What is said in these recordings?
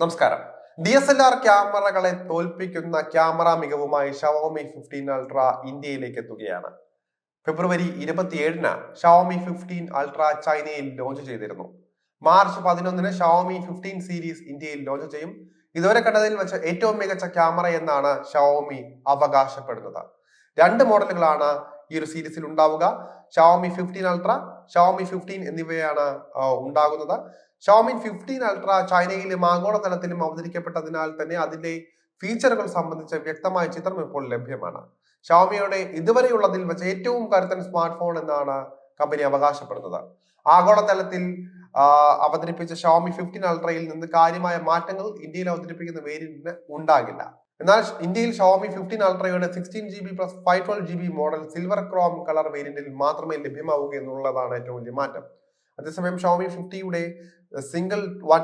നമസ്കാരം. D S L R ക്യാമറകളെ തോൽപ്പിക്കുന്ന ക്യാമറ മികവുമായി ഷവോമി ഫിഫ്റ്റീൻ അൾട്ര ഇന്ത്യയിലേക്ക് എത്തുകയാണ്. ഫെബ്രുവരി ഇരുപത്തിയേഴിന് ഷവോമി ഫിഫ്റ്റീൻ അൾട്ര ചൈനയിൽ ലോഞ്ച് ചെയ്തിരുന്നു. മാർച്ച് പതിനൊന്നിന് ഷവോമി ഫിഫ്റ്റീൻ സീരീസ് ഇന്ത്യയിൽ ലോഞ്ച് ചെയ്യും. ഇതുവരെ കണ്ടതിൽ വെച്ച് ഏറ്റവും മികച്ച ക്യാമറ എന്നാണ് ഷവോമി അവകാശപ്പെടുന്നത്. രണ്ട് മോഡലുകളാണ് ഈ ഒരു സീരീസിൽ ഉണ്ടാവുക. Xiaomi fifteen ultra Xiaomi fifteen എന്നിവയാണ് ഉണ്ടാകുന്നത്. ഷവോമി ഫിഫ്റ്റീൻ അൾട്ര ചൈനയിലും ആഗോള തലത്തിലും അവതരിക്കപ്പെട്ടതിനാൽ തന്നെ അതിന്റെ ഫീച്ചറുകൾ സംബന്ധിച്ച വ്യക്തമായ ചിത്രം ഇപ്പോൾ ലഭ്യമാണ്. ഷവോമിയുടെ ഇതുവരെയുള്ളതിൽ വെച്ച് ഏറ്റവും കരുത്തൻ സ്മാർട്ട് ഫോൺ എന്നാണ് കമ്പനി അവകാശപ്പെടുന്നത്. ആഗോളതലത്തിൽ അവതരിപ്പിച്ച ഷോമി ഫിഫ്റ്റീൻ അൾട്രയിൽ നിന്ന് കാര്യമായ മാറ്റങ്ങൾ ഇന്ത്യയിൽ അവതരിപ്പിക്കുന്ന വേരിയന്റിന് ഉണ്ടാകില്ല. എന്നാൽ ഇന്ത്യയിൽ Xiaomi fifteen അൾട്രയുടെ sixteen G B plus five twelve G B model silver chrome colour വേരിയന്റിൽ മാത്രമേ ലഭ്യമാവുക എന്നുള്ളതാണ് ഏറ്റവും വലിയ മാറ്റം. അതേസമയം Xiaomi ഫിഫ്റ്റിയുടെ single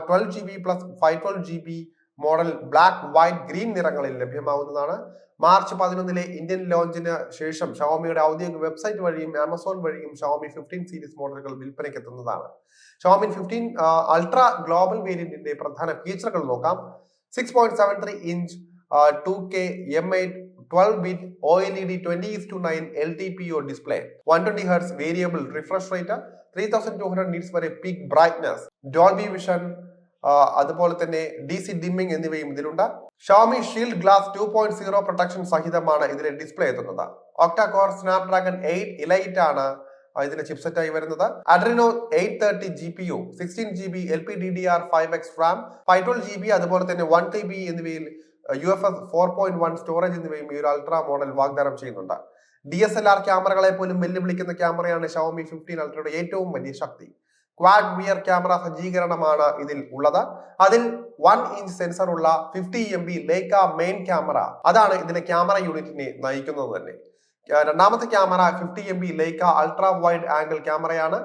twelve G B plus five twelve G B model black white green നിറങ്ങളിൽ ലഭ്യമാവുന്നതാണ്. മാർച്ച് പതിനൊന്നിലെ ഇന്ത്യൻ ലോഞ്ചിന് ശേഷം ഷവോമിയുടെ ഔദ്യോഗിക വെബ്സൈറ്റ് വഴിയും ആമസോൺ വഴിയും ഷവോമി ഫിഫ്റ്റീൻ സീരീസ് മോഡലുകൾ വിൽപ്പനയ്ക്ക് എത്തുന്നതാണ്. ഷവോമി ഫിഫ്റ്റീൻ അൾട്രാ ഗ്ലോബൽ വേരിയന്റിന്റെ പ്രധാന ഫീച്ചറുകൾ നോക്കാം. Six point seven three inch two K M eight twelve bit O L E D twenty two nine L T P O display one twenty hertz variable refresh rate three thousand two hundred nits വരെ peak brightness Dolby vision അതുപോലെ തന്നെ D C dimming എന്നിവയും ഇതിലുണ്ട്. Xiaomi shield glass two point zero protection സഹിതമാണ് ഇതിലെ display എത്തുന്നത്. Octa-core Snapdragon eight elite ആണ് ഇതിന്റെ ചിപ്സെറ്റായി വരുന്നത്. Adreno eight thirty G P U sixteen G B L P D D R five X RAM five twelve G B അതുപോലെ തന്നെ one T B എന്നിവയിൽ U F S four point one storage എന്നിവയും ഈ ഒരു ultra model വാഗ്ദാനം ചെയ്യുന്നുണ്ട്. D S L R ക്യാമറകളെ പോലും വെല്ലുവിളിക്കുന്ന ക്യാമറയാണ് ഷവോമി ഫിഫ്റ്റീൻ അൾട്രയുടെ ഏറ്റവും വലിയ ശക്തി. ക്വാഡ് വിയർ ക്യാമറ സജ്ജീകരണമാണ് ഇതിൽ ഉള്ളത്. അതിൽ വൺ ഇഞ്ച് സെൻസർ ഉള്ള fifty M B Leica main camera അതാണ് ഇതിലെ ക്യാമറ യൂണിറ്റിനെ നയിക്കുന്നത് തന്നെ. രണ്ടാമത്തെ camera fifty M B Leica ultra wide angle ക്യാമറയാണ്.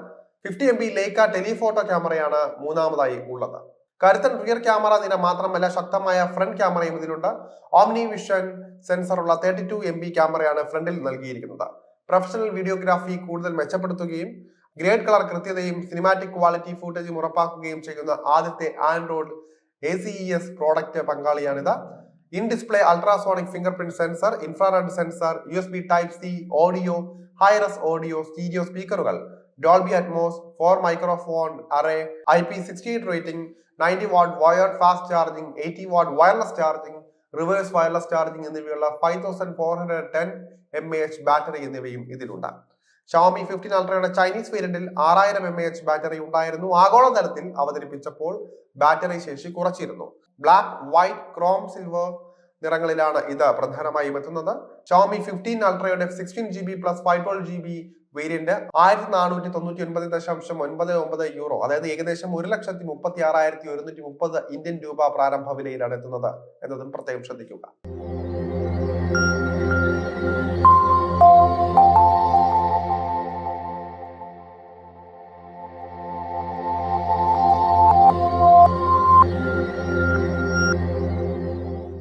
Fifty M B Leica telephoto ക്യാമറയാണ് മൂന്നാമതായി ഉള്ളത്. കരുത്തൻ റിയർ ക്യാമറ നില മാത്രമല്ല ശക്തമായ ഫ്രണ്ട് ക്യാമറയും ഇതിലുണ്ട്. ഓംനി വിഷൻ സെൻസർ ഉള്ള തേർട്ടി ടു എം ബി ക്യാമറയാണ് ഫ്രണ്ടിൽ നൽകിയിരിക്കുന്നത്. പ്രൊഫഷണൽ വീഡിയോഗ്രാഫി കൂടുതൽ മെച്ചപ്പെടുത്തുകയും ഗ്രേഡ് കളർ കൃത്യതയും സിനിമാറ്റിക് ക്വാളിറ്റി ഫുട്ടേജും ഉറപ്പാക്കുകയും ചെയ്യുന്ന ആദ്യത്തെ Android A C E S product പങ്കാളിയാണിത്. In display ultrasonic fingerprint sensor infrared sensor U S B type C audio hi res audio stereo സ്പീക്കറുകൾ Dolby Atmos four microphone array I P sixty eight rating ninety watt wired fast charging eighty watt wireless charging reverse wireless charging എന്നിവയുള്ള five thousand four hundred ten M A H battery എന്നിവയും ഇതിലുണ്ട്. Xiaomi fifteen അൾട്രയുടെ Chinese വേരിയന്റിൽ ആറായിരം A H battery ഉണ്ടായിരുന്നു. ആഗോള തലത്തിൽ അവതരിപ്പിച്ചപ്പോൾ ബാറ്ററി ശേഷി കുറച്ചിരുന്നു. ബ്ലാക്ക് വൈറ്റ് ക്രോം സിൽവർ നിറങ്ങളിലാണ് ഇത് പ്രധാനമായും എത്തുന്നത്. Xiaomi fifteen അൾട്രയുടെ sixteen G B plus five twelve G B variant ആയിരത്തി നാനൂറ്റി തൊണ്ണൂറ്റി ഒൻപത് ദശാംശം ഒൻപത് ഒമ്പത് യൂറോ അതായത് ഏകദേശം ഒരു ലക്ഷത്തി മുപ്പത്തി ആറായിരത്തി ഒരുന്നൂറ്റി മുപ്പത് ഇന്ത്യൻ രൂപ പ്രാരംഭ വിലയിലാണ് എത്തുന്നത് എന്നതും പ്രത്യേകം ശ്രദ്ധിക്കുക.